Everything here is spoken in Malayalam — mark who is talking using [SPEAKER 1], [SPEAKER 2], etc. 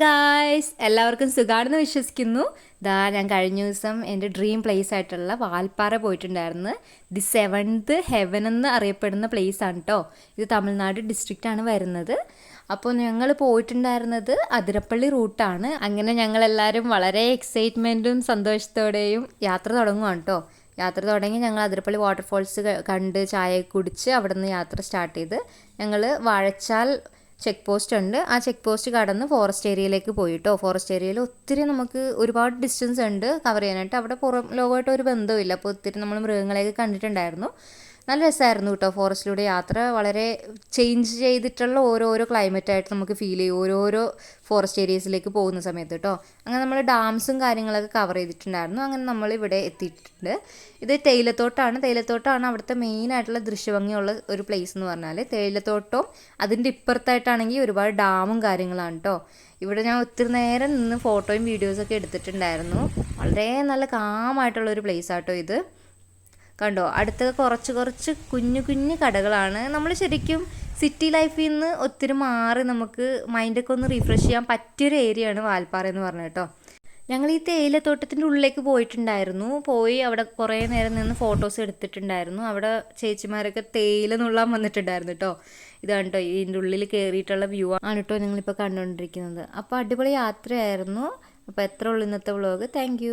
[SPEAKER 1] ഗായ്സ് എല്ലാവർക്കും സുഖാണെന്ന് വിശ്വസിക്കുന്നു. ദാ ഞാൻ കഴിഞ്ഞ ദിവസം എന്റെ ഡ്രീം പ്ലേസ് ആയിട്ടുള്ള വാൽപ്പാറ പോയിട്ടുണ്ടായിരുന്നു. ദി സെവൻത്ത് ഹെവൻ എന്ന് അറിയപ്പെടുന്ന പ്ലേസ് ആണ് കേട്ടോ ഇത് തമിഴ്നാട് ഡിസ്ട്രിക്റ്റാണ് വരുന്നത്. അപ്പോൾ ഞങ്ങൾ പോയിട്ടുണ്ടായിരുന്നത് അതിരപ്പള്ളി റൂട്ടാണ് അങ്ങനെ ഞങ്ങളെല്ലാവരും വളരെ എക്സൈറ്റ്മെന്റും സന്തോഷത്തോടെയും യാത്ര തുടങ്ങുകയാണ് കേട്ടോ യാത്ര തുടങ്ങി ഞങ്ങൾ അതിരപ്പള്ളി വാട്ടർഫോൾസ് കണ്ട് ചായ കുടിച്ച് അവിടെ നിന്ന് യാത്ര സ്റ്റാർട്ട് ചെയ്ത് ഞങ്ങൾ വാഴച്ചാൽ ചെക്ക് പോസ്റ്റ് ഉണ്ട്. ആ ചെക്ക് പോസ്റ്റ് കടന്ന് ഫോറസ്റ്റ് ഏരിയയിലേക്ക് പോയിട്ടോ? ഫോറസ്റ്റ് ഏരിയയിൽ ഒത്തിരി നമുക്ക് ഒരുപാട് ഡിസ്റ്റൻസ് ഉണ്ട് കവർ ചെയ്യാനായിട്ട്. അവിടെ പുറം ലോകമായിട്ട് ഒരു ബന്ധവുമില്ല. അപ്പോൾ ഒത്തിരി നമ്മൾ മൃഗങ്ങളെയൊക്കെ കണ്ടിട്ടുണ്ടായിരുന്നു. നല്ല രസമായിരുന്നു കേട്ടോ ഫോറസ്റ്റിലൂടെ യാത്ര. വളരെ ചേഞ്ച് ചെയ്തിട്ടുള്ള ഓരോരോ ക്ലൈമറ്റായിട്ട് നമുക്ക് ഫീൽ ചെയ്യും. ഓരോരോ ഫോറസ്റ്റ് ഏരിയസിലേക്ക് പോകുന്ന സമയത്ത് കേട്ടോ അങ്ങനെ നമ്മൾ ഡാംസും കാര്യങ്ങളൊക്കെ കവർ ചെയ്തിട്ടുണ്ടായിരുന്നു. അങ്ങനെ നമ്മൾ ഇവിടെ എത്തിയിട്ടുണ്ട്. ഇത് തേയിലത്തോട്ടാണ്. തേയിലത്തോട്ടാണ് അവിടുത്തെ മെയിൻ ആയിട്ടുള്ള ദൃശ്യഭംഗിയുള്ള ഒരു പ്ലേസ് എന്ന് പറഞ്ഞാൽ തേയിലത്തോട്ടവും അതിന്റെ ഇപ്പുറത്തായിട്ടാണെങ്കിൽ ഒരുപാട് ഡാമും കാര്യങ്ങളാണ് കേട്ടോ ഇവിടെ ഞാൻ ഒത്തിരി നേരം നിന്ന് ഫോട്ടോയും വീഡിയോസൊക്കെ എടുത്തിട്ടുണ്ടായിരുന്നു. വളരെ നല്ല കാമായിട്ടുള്ള ഒരു പ്ലേസ് ആട്ടോ ഇത്. കണ്ടോ? അടുത്ത കുറച്ച് കുറച്ച് കുഞ്ഞു കുഞ്ഞു കടകളാണ് നമ്മൾ ശരിക്കും സിറ്റി ലൈഫിൽ നിന്ന് ഒത്തിരി മാറി നമുക്ക് മൈൻഡൊക്കെ ഒന്ന് റീഫ്രഷ് ചെയ്യാൻ പറ്റിയൊരു ഏരിയയാണ് വാൽപ്പാറ എന്ന് പറഞ്ഞത് കേട്ടോ. ഞങ്ങൾ ഈ തേയിലത്തോട്ടത്തിന്റെ ഉള്ളിലേക്ക് പോയിട്ടുണ്ടായിരുന്നു. പോയി അവിടെ കുറേ നേരം നിന്ന് ഫോട്ടോസ് എടുത്തിട്ടുണ്ടായിരുന്നു. അവിടെ ചേച്ചിമാരൊക്കെ തേയില നുള്ളാൻ വന്നിട്ടുണ്ടായിരുന്നു കേട്ടോ. ഇതാണ് കേട്ടോ ഇതിന്റെ ഉള്ളിൽ കയറിയിട്ടുള്ള വ്യൂ ആണ് കേട്ടോ ഞങ്ങളിപ്പോൾ കണ്ടുകൊണ്ടിരിക്കുന്നത്. അപ്പോൾ അടിപൊളി യാത്രയായിരുന്നു. അപ്പോൾ എത്ര ഉള്ളൂ ഇന്നത്തെ വ്ളോഗ് താങ്ക്